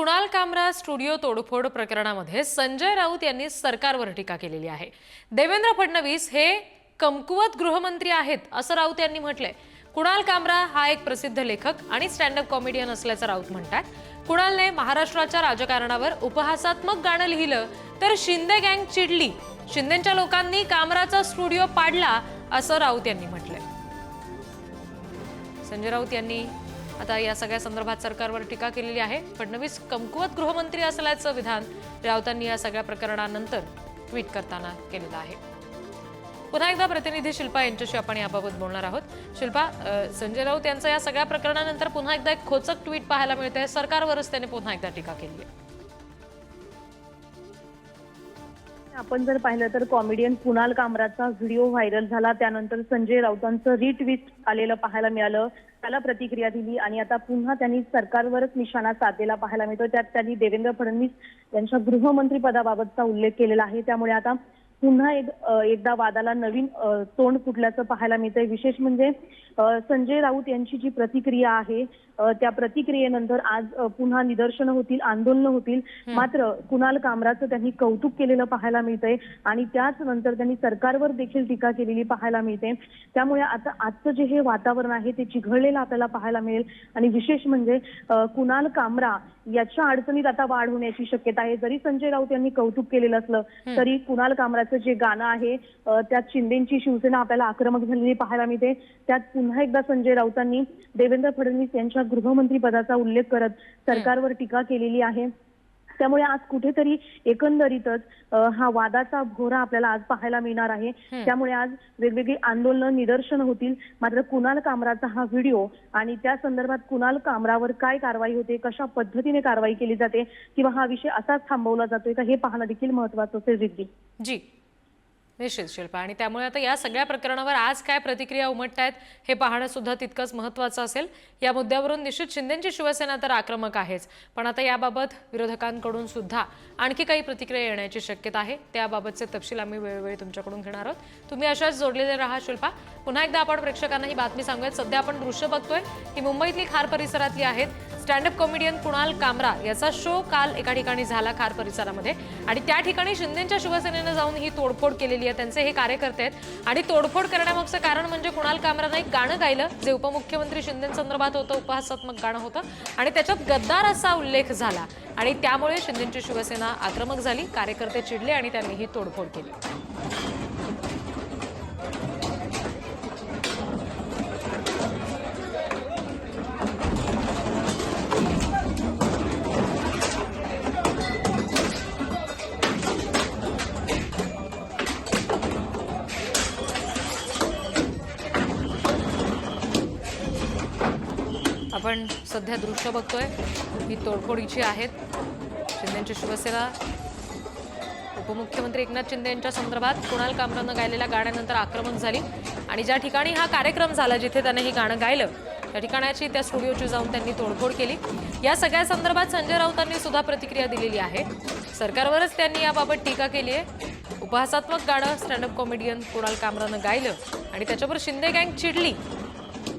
कुणाल कामरा स्टुडिओ तोडफोड प्रकरणामध्ये संजय राऊत यांनी सरकारवर टीका केलेली आहे. देवेंद्र फडणवीस हे कमकुवत गृहमंत्री आहेत असं राऊत यांनी म्हटलंय. कुणाल कामरा हा एक प्रसिद्ध लेखक आणि स्टँडअप कॉमेडियन असल्याचं राऊत म्हणतात. कुणालने महाराष्ट्राच्या राजकारणावर उपहासात्मक गाणं लिहिलं तर शिंदे गँग चिडली. शिंदेच्या लोकांनी कामराचा स्टुडिओ पाडला असं राऊत यांनी म्हटलंय. संजय राऊत यांनी आता या सगळ्या संदर्भात सरकारवर टीका केलेली आहे. फडणवीस कमकुवत गृहमंत्री असल्याचं विधान राऊतांनी या सगळ्या प्रकरणानंतर ट्विट करताना केलेलं आहे. पुन्हा एकदा प्रतिनिधी शिल्पा यांच्याशी आपण याबाबत बोलणार आहोत. शिल्पा संजय राऊत यांचं या सगळ्या प्रकरणानंतर पुन्हा एकदा एक खोचक ट्विट पाहायला मिळते सरकारवरच त्याने पुन्हा एकदा टीका केली आहे. आपण जर पाहिलं तर कॉमेडियन कुणाल कामराचा व्हिडिओ व्हायरल झाला. त्यानंतर संजय राऊतांचं रिट्विट आलेलं पाहायला मिळालं. त्याला प्रतिक्रिया दिली आणि आता पुन्हा त्यांनी सरकारवरच निशाणा साधलेला पाहायला मिळतो त्यात त्यांनी देवेंद्र फडणवीस यांच्या गृहमंत्री पदाबाबतचा उल्लेख केलेला आहे. त्यामुळे आता पुन्हा एक एकदा वादाला नवीन तोंड फुटल्याचं पाहायला मिळतंय. विशेष म्हणजे संजय राऊत यांची जी प्रतिक्रिया आहे त्या प्रतिक्रियेनंतर आज पुन्हा निदर्शनं होतील आंदोलनं होतील. मात्र कुणाल कामराचं त्यांनी कौतुक केलेलं पाहायला मिळतंय आणि त्याच नंतर त्यांनी सरकारवर देखील टीका केलेली पाहायला मिळते. त्यामुळे आता आजचं जे हे वातावरण आहे ते चिघळलेलं आपल्याला पाहायला मिळेल. आणि विशेष म्हणजे कुणाल कामरा याच्या अडचणीत आता वाढ होण्याची शक्यता आहे. जरी संजय राऊत यांनी कौतुक केलेलं असलं तरी कुणाल कामराचं जे गाणं आहे त्यात शिंदेची शिवसेना आपल्याला आक्रमक झालेली पाहायला मिळते. त्यात पुन्हा एकदा संजय राऊतांनी देवेंद्र फडणवीस यांच्या गृहमंत्री पदाचा उल्लेख करत सरकारवर टीका केलेली आहे. त्यामुळे आज कुठेतरी एकंदरीतच हा वादाचा भोरा आपल्याला आज पाहायला मिळणार आहे. त्यामुळे आज वेगवेगळी आंदोलनं निदर्शनं होतील. मात्र कुणाल कामराचा हा व्हिडिओ आणि त्या संदर्भात कुणाल कामरावर काय कारवाई होते कशा पद्धतीने कारवाई केली जाते किंवा हा विषय असाच थांबवला जातोय का हे पाहणं देखील महत्वाचं असेल रिद्धी. जी. निश्चित शिल्पा. आणि त्यामुळे आता या सगळ्या प्रकरणावर आज काय प्रतिक्रिया उमटत आहेत हे पाहणं सुद्धा तितकंच महत्त्वाचं असेल. या मुद्द्यावरून निश्चित शिंदेची शिवसेना तर आक्रमक आहेच. पण आता याबाबत विरोधकांकडून सुद्धा आणखी काही प्रतिक्रिया येण्याची शक्यता आहे. त्याबाबतचे तपशील आम्ही वेळोवेळी तुमच्याकडून घेणार आहोत. तुम्ही अशाच जोडलेले राहा शिल्पा. पुन्हा एकदा आपण प्रेक्षकांना ही बातमी सांगूयात. सध्या आपण दृश्य बघतोय ही मुंबईतली खार परिसरातली आहेत. स्टँडअप कॉमेडियन कुणाल कामरा याचा शो काल एका ठिकाणी झाला खार परिसरामध्ये. आणि त्या ठिकाणी शिंदेच्या शिवसेनेनं जाऊन ही तोडफोड केलेली आहे. त्यांचे हे कार्यकर्ते आहेत. आणि तोडफोड करण्यामागचं कारण म्हणजे कुणाल कामरानं एक गाणं गायलं जे उपमुख्यमंत्री शिंदेसंदर्भात होतं उपहासात्मक गाणं होतं. आणि त्याच्यात गद्दार असा उल्लेख झाला. आणि त्यामुळे शिंदेची शिवसेना आक्रमक झाली कार्यकर्ते चिडले आणि त्यांनी ही तोडफोड केली. आपण सध्या दृश्य बघतोय. ही तोडफोडीची आहेत. शिंदेंची शिवसेना. उपमुख्यमंत्री एकनाथ शिंदे यांच्या संदर्भात कुणाल कामरानं गायलेल्या गाण्यानंतर आक्रमण झाली. आणि ज्या ठिकाणी हा कार्यक्रम झाला जिथे त्याने हे गाणं गायलं त्या ठिकाणाची त्या स्टुडिओची जाऊन त्यांनी तोडफोड केली. या सगळ्या संदर्भात संजय राऊतांनी सुद्धा प्रतिक्रिया दिलेली आहे. सरकारवरच त्यांनी याबाबत टीका केली आहे. उपहासात्मक गाणं स्टँडअप कॉमेडियन कुणाल कामरानं गायलं आणि त्याच्यावर शिंदे गँग चिडली.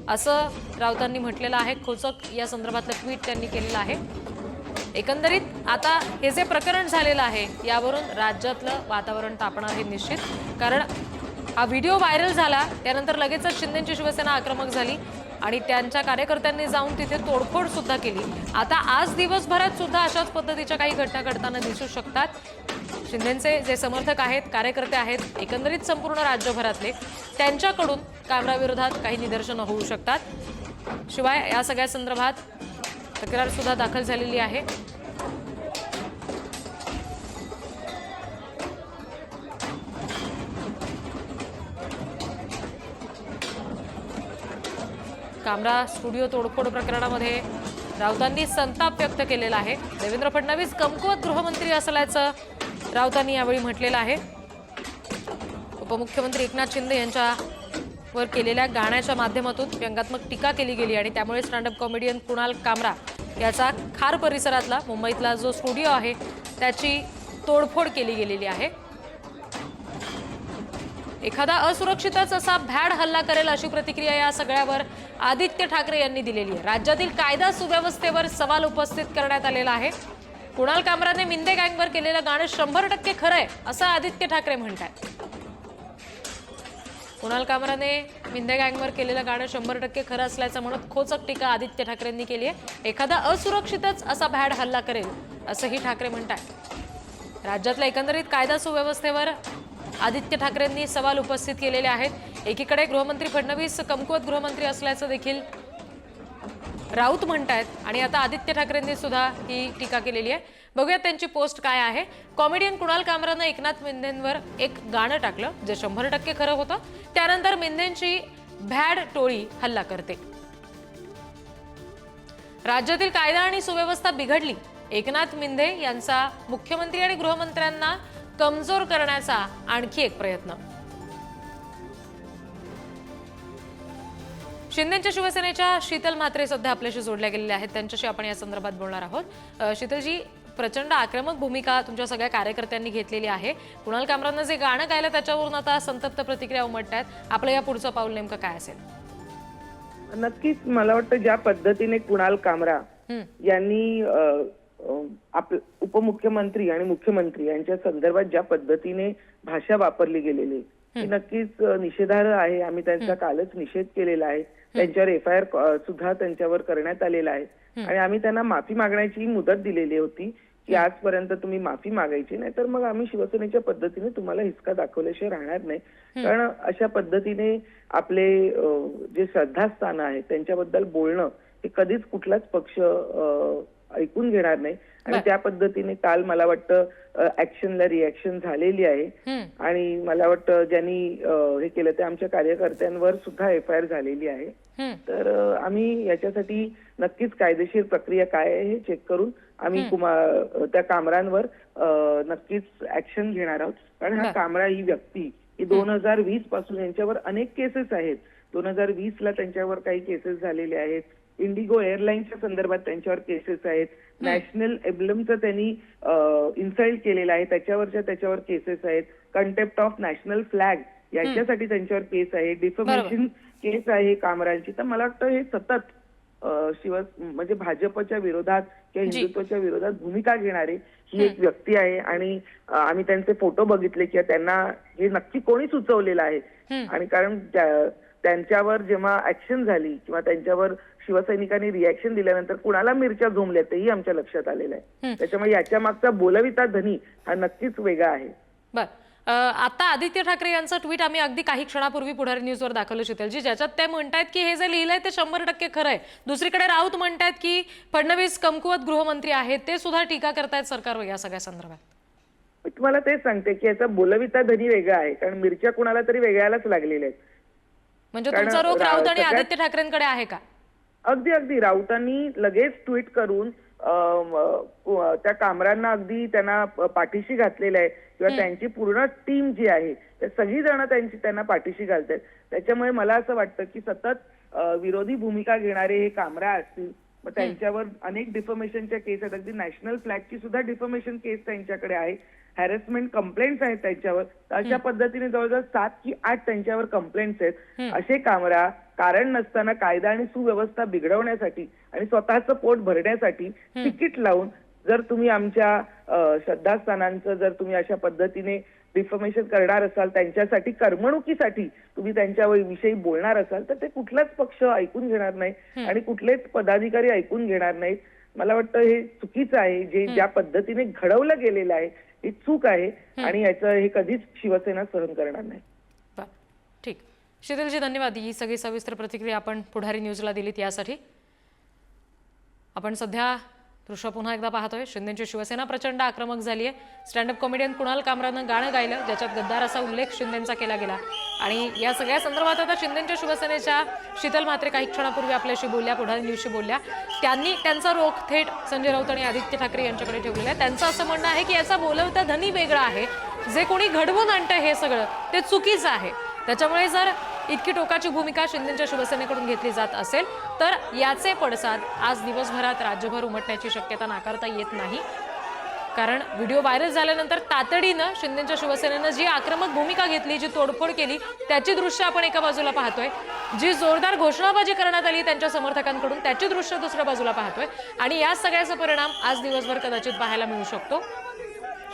असं राऊतांनी म्हटलेलं आहे. खोचक या संदर्भातलं ट्विट त्यांनी केलेलं आहे. एकंदरीत आता हे जे प्रकरण झालेलं आहे यावरून राज्यातलं वातावरण तापणार हे निश्चित. कारण हा व्हिडिओ व्हायरल झाला त्यानंतर लगेचच शिंदेची शिवसेना आक्रमक झाली. आणि त्यांच्या कार्यकर्त्यांनी जाऊन तिथे तोडफोड सुद्धा केली. आता आज दिवसभरात सुद्धा अशाच पद्धतीच्या काही घटना घडताना दिसू शकतात. शिंदेचे जे समर्थक आहेत कार्यकर्ते आहेत एकंदरीत संपूर्ण राज्यभरातले त्यांच्याकडून कामराविरोधात काही निदर्शनं होऊ शकतात. शिवाय या सगळ्या संदर्भात तक्रार सुद्धा दाखल झालेली आहे. कामरा स्टुडिओ तोडफोड प्रकरणामध्ये राऊतांनी संताप व्यक्त केलेला आहे. देवेंद्र फडणवीस कमकुवत गृहमंत्री असल्याचं राऊतांनी यावेळी म्हटलेलं आहे. उपमुख्यमंत्री एकनाथ शिंदे यांच्यावर केलेल्या गाण्याच्या माध्यमातून व्यंगात्मक टीका केली गेली आणि त्यामुळे स्टँडअप कॉमेडियन कुणाल कामरा याचा खार परिसरातला मुंबईतला जो स्टुडिओ आहे त्याची तोडफोड केली गेलेली आहे. एखादा असुरक्षितच असा भॅड हल्ला करेल अशी प्रतिक्रिया या सगळ्यावर आदित्य ठाकरे यांनी दिलेली आहे. राज्यातील कायदा सुव्यवस्थेवर सवाल उपस्थित करण्यात आलेला आहे. कुणाल कामराने मिंदे गँगवर केलेलं गाणं शंभर टक्के खरं आहे असं आदित्य ठाकरे म्हणतात कुणाल कामराने मिंदे गँगवर केलेलं गाणं शंभर टक्के खरं असल्याचं म्हणत खोचक टीका आदित्य ठाकरेंनी केली आहे. एखादा असुरक्षितच असा भॅड हल्ला करेल असंही ठाकरे म्हणतात राज्यातल्या एकंदरीत कायदा सुव्यवस्थेवर आदित्य ठाकरेंनी सवाल उपस्थित केलेले आहेत. एकीकडे गृहमंत्री फडणवीस कमकुवत गृहमंत्री असल्याचं देखील राऊत म्हणतायत आणि आता आदित्य ठाकरेंनी सुद्धा ही टीका केलेली आहे. बघूया त्यांची पोस्ट काय आहे. कॉमेडियन कुणाल कामरानं एकनाथ मिंदेंवर एक गाणं टाकलं जे शंभर टक्के खरं होतं. त्यानंतर मिंदेंची भॅड टोळी हल्ला करते. राज्यातील कायदा आणि सुव्यवस्था बिघडली. एकनाथ मिंदे यांचा मुख्यमंत्री आणि गृहमंत्र्यांना कमजोर करण्याचा आणखी एक प्रयत्न. शिंदेच्या शिवसेनेच्या शीतल म्हात्रे सध्या आपल्याशी जोडल्या गेलेल्या आहेत. त्यांच्याशी आपण या संदर्भात बोलणार आहोत. शीतलजी प्रचंड आक्रमक भूमिका तुमच्या सगळ्या कार्यकर्त्यांनी घेतलेली आहे. कुणाल कामरानं जे गाणं गायलं त्याच्यावरून आता संतप्त प्रतिक्रिया उमटत आहेत आपलं या पुढचं पाऊल नेमकं काय असेल? नक्कीच मला वाटतं ज्या पद्धतीने कुणाल कामरा यांनी आप उपमुख्यमंत्री आणि मुख्यमंत्री यांच्या संदर्भात ज्या पद्धतीने भाषा वापरली गेलेली ती नक्कीच निषेधार्ह आहे. आम्ही त्यांचा कालच निषेध केलेला आहे. त्यांच्यावर एफ आय आर सुद्धा त्यांच्यावर करण्यात आलेला आहे. आणि आम्ही त्यांना माफी मागण्याची मुदत दिलेली होती की आजपर्यंत तुम्ही माफी मागायची नाही तर मग आम्ही शिवसेनेच्या पद्धतीने तुम्हाला हिसका दाखवल्याशिवाय राहणार नाही. कारण अशा पद्धतीने आपले जे श्रद्धास्थान आहेत त्यांच्याबद्दल बोलणं हे कधीच कुठलाच पक्ष ऐकून घेणार नाही. आणि त्या पद्धतीने काल मला वाटतं ऍक्शनला रिॲक्शन झालेली आहे. आणि मला वाटतं ज्यांनी हे केलं ते आमच्या कार्यकर्त्यांवर सुद्धा एफ आय आर झालेली आहे. तर आम्ही याच्यासाठी नक्कीच कायदेशीर प्रक्रिया काय आहे हे चेक करून आम्ही त्या कामरांवर नक्कीच ऍक्शन घेणार आहोत. कारण हा. कामरा ही व्यक्ती ही दोन हजार वीसपासून यांच्यावर अनेक केसेस आहेत. दोन हजार वीस ला त्यांच्यावर काही केसेस झालेले आहेत. इंडिगो एअरलाईनच्या संदर्भात त्यांच्यावर केसेस आहेत. नॅशनल एम्ब्लमचं त्यांनी इन्सल्ट केलेलं आहे. त्याच्यावरच्या त्याच्यावर केसेस आहेत. कंटेप्ट ऑफ नॅशनल फ्लॅग याच्यासाठी त्यांच्यावर केस आहे. डिफॉर्मेशन केस आहे कामरांची. तर मला वाटतं हे सतत शिव म्हणजे भाजपच्या विरोधात किंवा. हिंदुत्वाच्या विरोधात भूमिका घेणारे ही एक व्यक्ती आहे. आणि आम्ही त्यांचे फोटो बघितले किंवा त्यांना हे नक्की कोणी सुचवलेलं आहे. आणि कारण त्यांच्यावर जेव्हा ऍक्शन झाली किंवा त्यांच्यावर शिवसैनिकांनी रिॲक्शन दिल्यानंतर कुणाला मिरच्या झोमल्या तेही आमच्या लक्षात आलेलं आहे. त्याच्यामुळे याच्या मागचा बोलविता धनी हा नक्कीच वेगळा आहे. बर. आता आदित्य ठाकरे यांचं ट्विट आम्ही अगदी काही क्षणापूर्वी पुढारी न्यूजवर दाखवलं शीतलजी ज्याच्यात ते म्हणतायत की हे जे लिहिलंय ते शंभर टक्के खरं आहे. दुसरीकडे राऊत म्हणतायत की फडणवीस कमकुवत गृहमंत्री आहेत ते सुद्धा टीका करतायत सरकारवर या सगळ्या संदर्भात. तुम्हाला तेच सांगते की याचा बोलविता धनी वेगळा आहे कारण मिरच्या कुणाला तरी वेगळ्यालाच लागलेल्या आहेत. म्हणजे तुमचा रोख रा- राऊत आणि आदित्य ठाकरेंकडे आहे का? अगदी अगदी. राऊतांनी लगेच ट्विट करून त्या कामरांना अगदी त्यांना पाठीशी घातलेलं आहे. किंवा त्यांची पूर्ण टीम जी आहे ते सगळी जण त्यांची त्यांना पाठीशी घालतात त्याच्यामुळे मला असं वाटतं की सतत विरोधी भूमिका घेणारे हे कामरा असतील मग त्यांच्यावर अनेक डिफॉर्मेशनच्या केस आहेत. अगदी नॅशनल फ्लॅगची सुद्धा डिफॉर्मेशन केस त्यांच्याकडे आहे. हॅरेसमेंट कंप्लेंट्स आहेत त्यांच्यावर. तर अशा पद्धतीने जवळजवळ सात की आठ त्यांच्यावर कंप्लेंट्स आहेत. असे कामरा कारण नसताना कायदा आणि सुव्यवस्था बिघडवण्यासाठी आणि स्वतःचं पोट भरण्यासाठी तिकीट लावून जर तुम्ही आमच्या श्रद्धास्थानांचं जर तुम्ही अशा पद्धतीने डिफॉर्मेशन करणार असाल त्यांच्यासाठी करमणुकीसाठी तुम्ही त्यांच्या विषयी बोलणार असाल तर ते कुठलाच पक्ष ऐकून घेणार नाही आणि कुठलेच पदाधिकारी ऐकून घेणार नाहीत. मला वाटतं हे चुकीचं आहे. जे ज्या पद्धतीने घडवलं गेलेलं आहे ही चूक आहे आणि याचं हे कधीच शिवसेना सहन करणार नाही. ठीक. शीतलजी धन्यवाद. ही सगळी सविस्तर प्रतिक्रिया आपण पुढारी न्यूजला दिलीत यासाठी. आपण सध्या दृश्य पुन्हा एकदा पाहतोय. शिंदेची शिवसेना प्रचंड आक्रमक झाली आहे स्टँडअप कॉमेडियन कुणाल कामरानं गाणं गायलं ज्याच्यात गद्दार असा उल्लेख शिंदेचा केला गेला. आणि या सगळ्या संदर्भात आता शिंदेच्या शिवसेनेच्या शीतल मात्रे काही क्षणापूर्वी आपल्याशी बोलल्या पुढारी न्यूजशी बोलल्या. त्यांनी त्यांचा रोख थेट संजय राऊत आणि आदित्य ठाकरे यांच्याकडे ठेवलेला आहे. त्यांचं असं म्हणणं आहे की याचा बोलवता धनी वेगळा आहे. जे कोणी घडवून आणतं हे सगळं ते चुकीचं आहे. त्याच्यामुळे जर इतकी टोकाची भूमिका शिंदेच्या शिवसेनेकडून घेतली जात असेल तर याचे पडसाद आज दिवसभरात राज्यभर उमटण्याची शक्यता नाकारता येत नाही. कारण व्हिडिओ व्हायरल झाल्यानंतर तातडीनं शिंदेच्या शिवसेनेनं जी आक्रमक भूमिका घेतली जी तोडफोड केली त्याची दृश्य आपण एका बाजूला पाहतोय. जी जोरदार घोषणाबाजी करण्यात आली त्यांच्या समर्थकांकडून त्याची दृश्य दुसऱ्या बाजूला पाहतोय. आणि या सगळ्याचा परिणाम आज दिवसभर कदाचित पाहायला मिळू शकतो.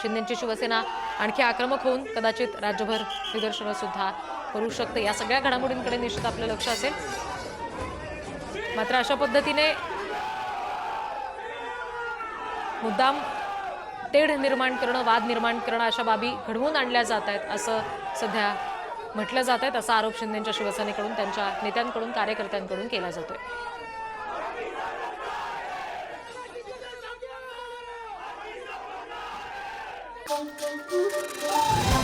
शिंदेची शिवसेना आणखी आक्रमक होऊन कदाचित राज्यभर निदर्शनं सुद्धा करू शकते. या सगळ्या घडामोडींकडे निश्चित आपलं लक्ष असेल. मात्र अशा पद्धतीने मुद्दाम तेढ निर्माण करणं वाद निर्माण करणं अशा बाबी घडवून आणल्या जात आहेत असं सध्या म्हटलं जात आहेत असा आरोप शिंदेच्या शिवसेनेकडून त्यांच्या नेत्यांकडून कार्यकर्त्यांकडून केला जातोय. Thank you.